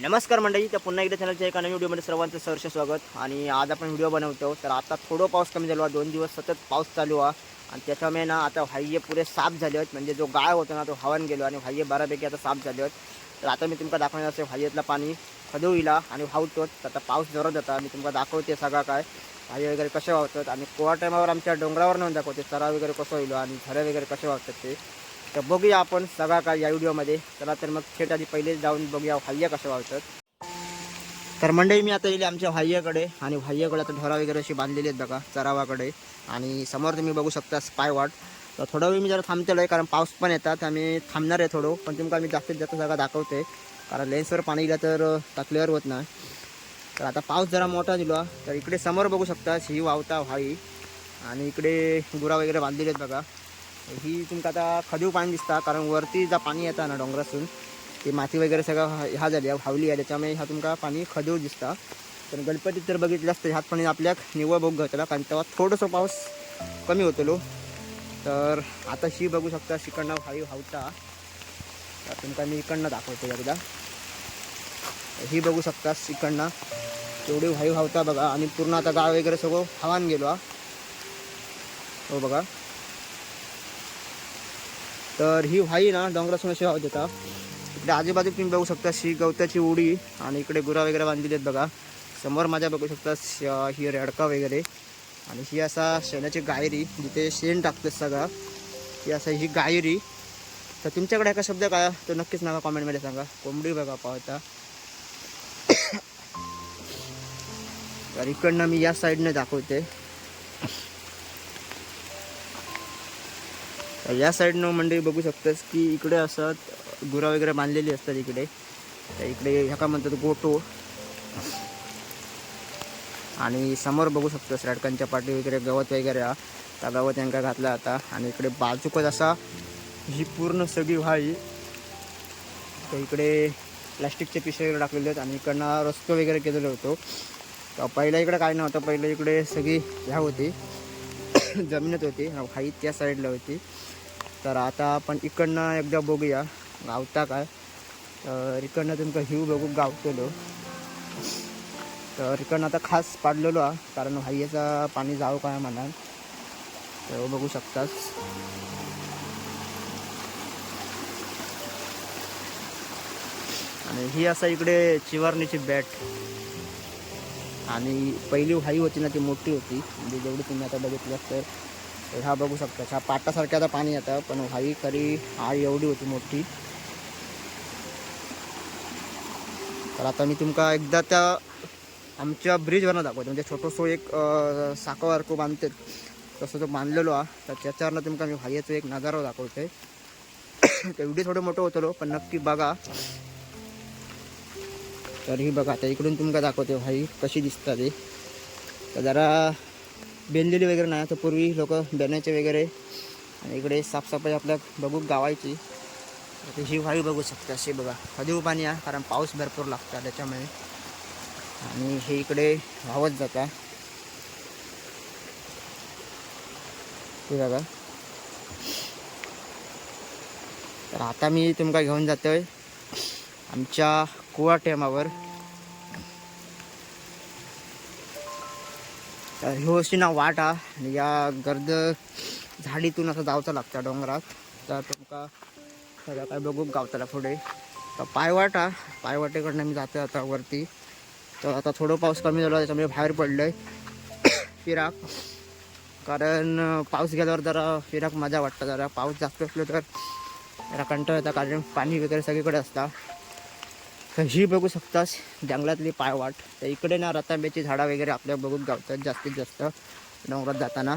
नमस्कार मंडळी तर पुन्हा एकदा चॅनलच्या एका नवीन व्हिडिओमध्ये सर्वांचं सहर्ष स्वागत. आणि आज आपण व्हिडिओ बनवतो तर आता थोडं पाऊस कमी झालो दोन दिवस सतत पाऊस चालू आहे. आणि त्याच्यामुळे ना आता व्हाय्ये पुरे साफ झाले आहेत. म्हणजे जो गाळ होता ना तो हवान गेलो आणि व्हाय्ये बऱ्यापैकी आता साफ झाले आहेत. तर आता मी तुमका दाखवणार असे व्हाय्यातलं पाणी खदविला आणि वाहतो तर आता पाऊस जोरात जाता मी तुमका दाखवते सगळं काय. व्हाय्ये वगैरे कसे वाहतात आणि कोवा टायमावर आमच्या डोंगरावर नेऊन दाखवते चरा वगैरे कसं होईल आणि झरे वगैरे कसे वाहतात ते. तर बघूया आपण सगळा काय या व्हिडिओमध्ये. चला तर मग थेट आधी पहिलेच जाऊन बघूया हाय्या कशा वावतात तर मंडळी मी आता येईल आमच्या व्हाय्याकडे आणि व्हाय्याकडे आता ढोरा वगैरे अशी बांधलेली आहेत बघा चरावाकडे. आणि समोर तुम्ही बघू शकता स्पाय वाट तर थोडा वेळ मी जरा थांबतेलो आहे कारण पाऊस पण येतात आम्ही थांबणार आहे थोडं. पण तुमका मी जास्तीत जास्त जागा दाखवते. कारण लेन्सवर पाणी गेलं तर क्लिअर होत नाही. तर आता पाऊस जरा मोठा दिला. तर इकडे समोर बघू शकता ही वावता व्हाई. आणि इकडे गुरा वगैरे बांधलेली आहेत बघा. ही तुमका आता खदीव पाणी दिसता कारण वरती जा पाणी येतं ना डोंगरासून ती माती वगैरे सगळं ह्या झाली आहे व्हावली आहे त्याच्यामुळे ह्या तुमका पाणी खदीव दिसता. तर गणपतीत जर बघितलं असतं ह्यात पाणी आपल्याक निव्वळ भोग घेतला कारण तेव्हा थोडंसं पाऊस कमी होतलो. तर आता ही बघू शकता शिकडनं व्हाई व्हावता तर तुमका मी इकडनं दाखवतो एकदा. ही बघू शकता इकडनं तेवढी व्हाई व्हावता बघा आणि पूर्ण आता गाव वगैरे सगळं हवान गेलो हो बघा. तर ही व्हाई ना डोंगरासून अशी वाहत होता इकडे आजूबाजू तुम्ही बघू शकता शी गवताची उडी आणि इकडे गुरा वगैरे बांधलेली आहेत बघा. समोर माझ्या बघू शकता श- ही रेडका वगैरे. आणि ही असा शेणाची गायरी जिथे शेण टाकते सगळा. ही असा ही गायरी. तर तुमच्याकडे एका शब्द काय तो नक्कीच नका कॉमेंटमध्ये सांगा. कोंबडी बघा पाहता. तर इकडनं मी या साईडनं दाखवते. या साईडनं मंडळी बघू शकतास की इकडे असत गुरा वगैरे बांधलेली असतात इकडे. तर इकडे ह्या का म्हणतात गोटो. आणि समोर बघू शकतोस रडकांच्या पाठी वगैरे गवत वगैरे त्या गवत यांका घातला आता. आणि इकडे बाजूकच असा ही पूर्ण सगळी व्हाळी. तर इकडे प्लॅस्टिकचे पिशे वगैरे टाकलेले आहेत आणि इकडनं रस्तो वगैरे केलेलो होतो. तर पहिल्या इकडे काय नव्हतं पहिलं इकडे सगळी ह्या होती. जमीनच होती. व्हाई त्या साईडला होती. तर आता आपण इकडनं एकदा बघूया. गावता काय? तर इकडनं तुमका हिव बघू गावतलो. तर इकडनं आता खास पाडलेलो हा कारण व्हायचं पाणी जाऊ काय म्हणा तर बघू शकतास. आणि ही असा इकडे चिवारणीची बॅट. आणि पहिली व्हाई होती ना ती मोठी होती. म्हणजे जेवढी तुम्ही आता बघितलं तर तर हा बघू शकता. हा पाटासारखं आता पाणी येतं पण व्हाई खरी आळी एवढी होती मोठी. तर आता मी तुमका एकदा त्या आमच्या ब्रिजवरनं दाखवतो. म्हणजे छोटंसं एक अं, बांधते. तसं तो बांधलेलो हा तर त्याच्यावरनं तुमका मी व्हायचं एक नजारा दाखवते ते व्हिडिओ थोडं मोठं होतं पण नक्की बघा. तर ही बघा आता इकडून तुमका दाखवते हाई कशी दिसतात ते. तर जरा बेनलेली वगैरे नाही तर पूर्वी लोक बेनायचे वगैरे आणि इकडे साफसफाई आपल्या बघू गावायची आता ही व्हाळी बघू शकते अशी बघा. खदीव पाणी आहे कारण पाऊस भरपूर लागतो त्याच्यामुळे. आणि हे इकडे वाहत जाता हे बघा. तर आता मी तुमका घेऊन जातोय. आमच्या कुवा टेमावर. तर ह्यो अशी ना वाट हा. आणि या गर्द झाडीतून असं जावचं लागतं डोंगरात. तर तुमका सगळं काय बघू गावताला पुढे. तर पायवाट हा. पायवाटेकडनं मी जातो आता वरती. तर आता थोडं पाऊस कमी झाला त्याच्यामुळे बाहेर पडलं आहे फिराक. कारण पाऊस गेल्यावर जरा फिराक मजा वाटतं. जरा पाऊस जास्त असलो तर जरा कंटाळ येतं कारण पाणी वगैरे सगळीकडे असतं. ही बघू शकतास जंगलातली पायवाट. तर इकडे ना रतांब्याची झाडं वगैरे आपल्या बघून गावतात जास्तीत जास्त डोंगरात जाताना.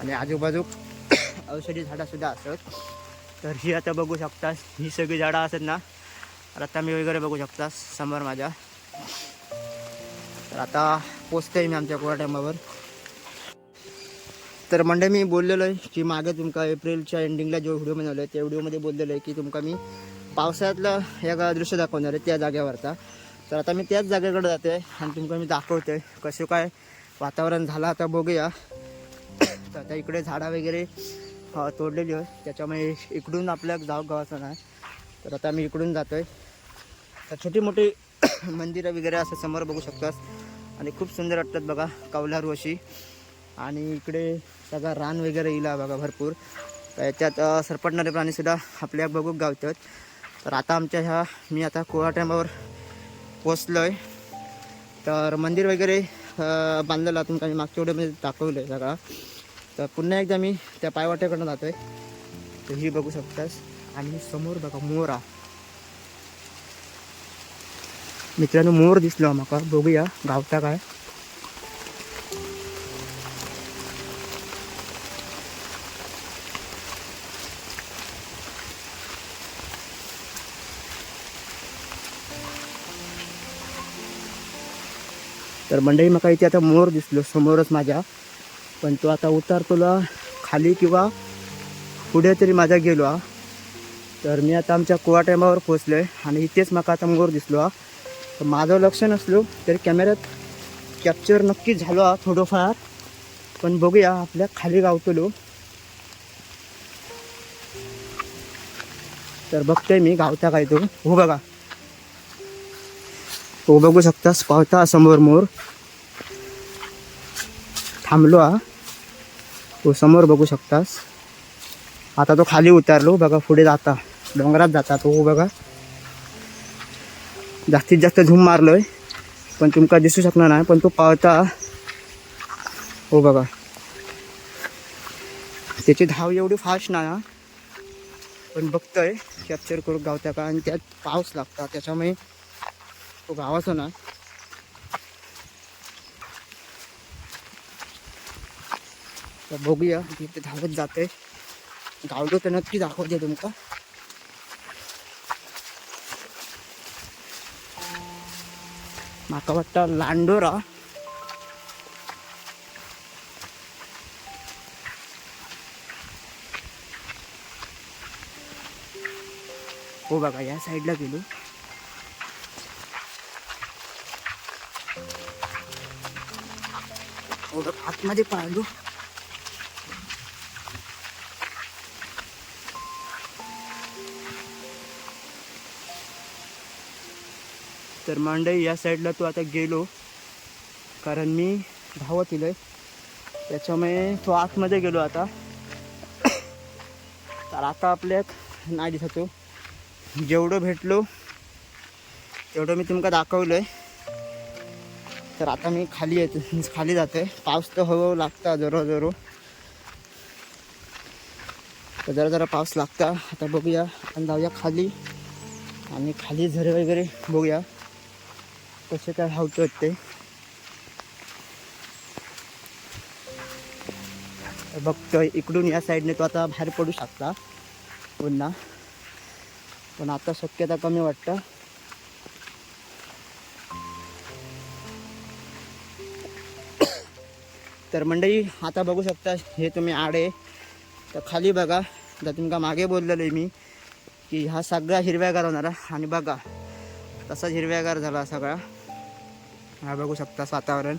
आणि आजूबाजू औषधी झाडंसुद्धा असत असतात. तर ही आता बघू शकतास ही सगळी झाडं असतात ना रतांबी वगैरे बघू शकतास समोर माझ्या. तर आता पोचते मी आमच्या कोणा टायमावर तर म्हणजे मी बोललेलो आहे की मागे तुमका एप्रिलच्या एंडिंगला जो व्हिडिओ बनवला आहे त्या व्हिडिओमध्ये बोललेलो आहे की तुमका मी पावसाळ्यातलं एक दृश्य दाखवणार आहे त्या जागेवरचा. तर आता मी त्याच जागेकडे जाते आणि तुमका मी दाखवते कसं काय वातावरण झालं. आता बघूया. तर आता इकडे झाडं वगैरे तोडलेली आहे त्याच्यामुळे इकडून आपल्या गाव गावाचं नाही. तर आता मी इकडून जातो आहे तर छोटी मोठी मंदिरं वगैरे असं समोर बघू शकतास. आणि खूप सुंदर वाटतात बघा कौलारू अशी. आणि इकडे सगळा रान वगैरे इला बघा भरपूर. तर याच्यात सरपटणारे प्राणीसुद्धा आपल्या बघूक गावतात. तर आता आमच्या ह्या मी आता कोळा टायमावर पोचलो आहे तर मंदिर वगैरे बांधलेलं तुमचा मी मागच्या वेळेमध्ये दाखवलं आहे सगळा. तर पुन्हा एकदा मी त्या पायवाट्याकडनं जातो आहे तर ही बघू शकतास. आणि समोर बघा मोरा. मित्रांनो मोर दिसलो म्हाका बघूया गावता काय? तर मंडळी म्हाका इथे आता मोर दिसलो समोरच माझ्या. पण तो आता उतारतोला खाली किंवा पुढे तरी माझा गेलो हा. तर मी आता आमच्या कुवा टायमावर पोचलो आहे आणि इथेच म्हाका आता मोर दिसलो हा. तर माझं लक्ष नसलो तरी कॅमेऱ्यात कॅप्चर नक्की झालो हा थोडंफार. पण बघूया आपल्या खाली गावतलो. तर बघतोय मी गावता काय तो. हो बघा. हो बघू शकतास पावता समोर मोर. थांबलो हा. तो समोर बघू शकतास आता तो खाली उतारलो बघा पुढे जाता. डोंगरात जाता तो हो बघा. जास्तीत जास्त झूम मारलोय पण तुमका दिसू शकणार नाही पण तो पावता हो बघा. त्याची धाव एवढी फास्ट नाही हा. पण बघतोय कॅप्चर करून गावत्या का आणि त्यात पाऊस लागता त्याच्यामुळे तो गावाचा ना. तर बघूया इथे धावत जाते. गावलो तर नक्की दाखवते तुमका. माका वाटतं लांडोरा. हो बघा या साईडला गेलो. थोडं आतमध्ये पाहिलो तर मांडई या साईडला तू आता गेलो. कारण मी धावत इलोय त्याच्यामुळे तो आतमध्ये गेलो आता. तर आता आपल्यात नाही दिसत जेवढं भेटलो तेवढं मी तुमका दाखवलं आहे तर आता मी खाली येते खाली जाते. पाऊस तर हळूहळू लागता जरो जरो तर जरा जरा पाऊस लागता. आता बघूया आणि जाऊया खाली. आणि खाली झरे वगैरे बघूया. कसे काय धावतो ते बघतोय इकडून या साईडने तो आता बाहेर पडू शकता. पुन्हा. पण आता शक्यता कमी वाटतं. तर मंडळी आता बघू शकता हे तुम्ही आडे तर खाली बघा तर तुमका मागे बोललेलो आहे मी की हा सगळा हिरव्यागार होणारा आणि बघा तसाच हिरव्यागार झाला सगळा. हा बघू शकता वातावरण.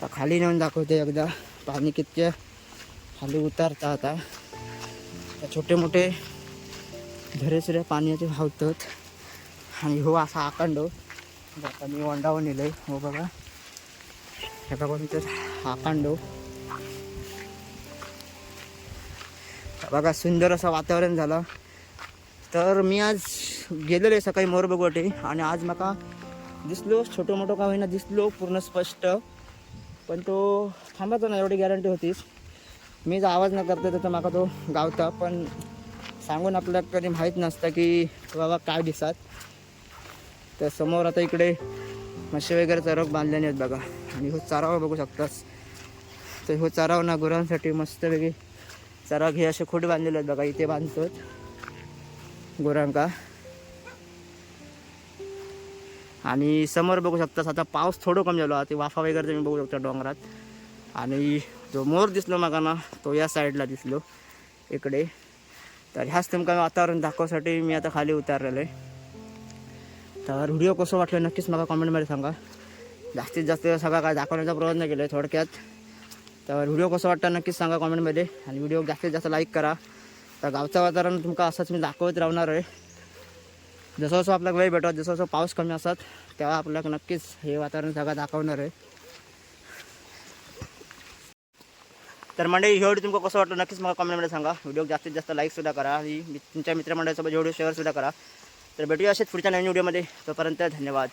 तर खाली नेऊन दाखवते एकदा. पाणी कितके खाली उतारता आता. छोटे मोठे झरे पाण्याचे भावतात आणि हो असा आकांडो आता मी ओंडावर नेलं हो बघा. ह्याचा पण इथं आकांड बघा सुंदर असं वातावरण झालं. तर मी आज गेलेलो आहे सकाळी मोर आणि आज म्हाका दिसलो छोटं मोठं का होईना दिसलो पूर्ण स्पष्ट. पण तो थांबायचा ना एवढी गॅरंटी होतीच. मी जर आवाज न करते तर माका तो गावता पण सांगून आपल्याला कधी माहीत नसतं की बाबा काय दिसतात. तर समोर आता इकडे म्हशी वगैरे चरक बांधल्याने आहेत बघा. आणि हो चारावर बघू शकतास. तर हो चाराव ना गुरांसाठी मस्तपैकी चारा हे असे खोटे बांधलेले आहेत बघा इथे बांधतो गुरांका. आणि समोर बघू शकतास आता पाऊस थोडं कमी झालो. ते वाफा वगैरे तुम्ही बघू शकता डोंगरात. आणि जो मोर दिसलो मागा ना तो या साईडला दिसलो इकडे. तर ह्याच तुमका वातावरण दाखवण्यासाठी मी आता खाली उतारलेलं आहे. तर व्हिडिओ कसं वाटलं नक्कीच मला कॉमेंटमध्ये सांगा. जास्तीत जास्त सगळं काय दाखवण्याचा प्रयत्न केला आहे थोडक्यात. तर व्हिडिओ कसं वाटतं नक्कीच सांगा कॉमेंटमध्ये. आणि व्हिडिओ जास्तीत जास्त लाईक करा. तर गावचं वातावरण तुमका असंच मी दाखवत राहणार आहे. जसं जसं आपल्याला वेळ भेटत जसं जसं पाऊस कमी असतात तेव्हा आपल्याला नक्कीच हे वातावरण सगळं दाखवणार आहे. तर मंडळी हे व्हिडिओ तुमका कसं वाटलं नक्कीच मला कॉमेंटमध्ये सांगा. व्हिडिओ जास्तीत जास्त लाईकसुद्धा करा. आणि तुमच्या मित्रमंडळासोबत व्हिडिओ शेअरसुद्धा करा. तर भेटूया असेच पुढच्या नवीन व्हिडिओमध्ये. तोपर्यंत धन्यवाद.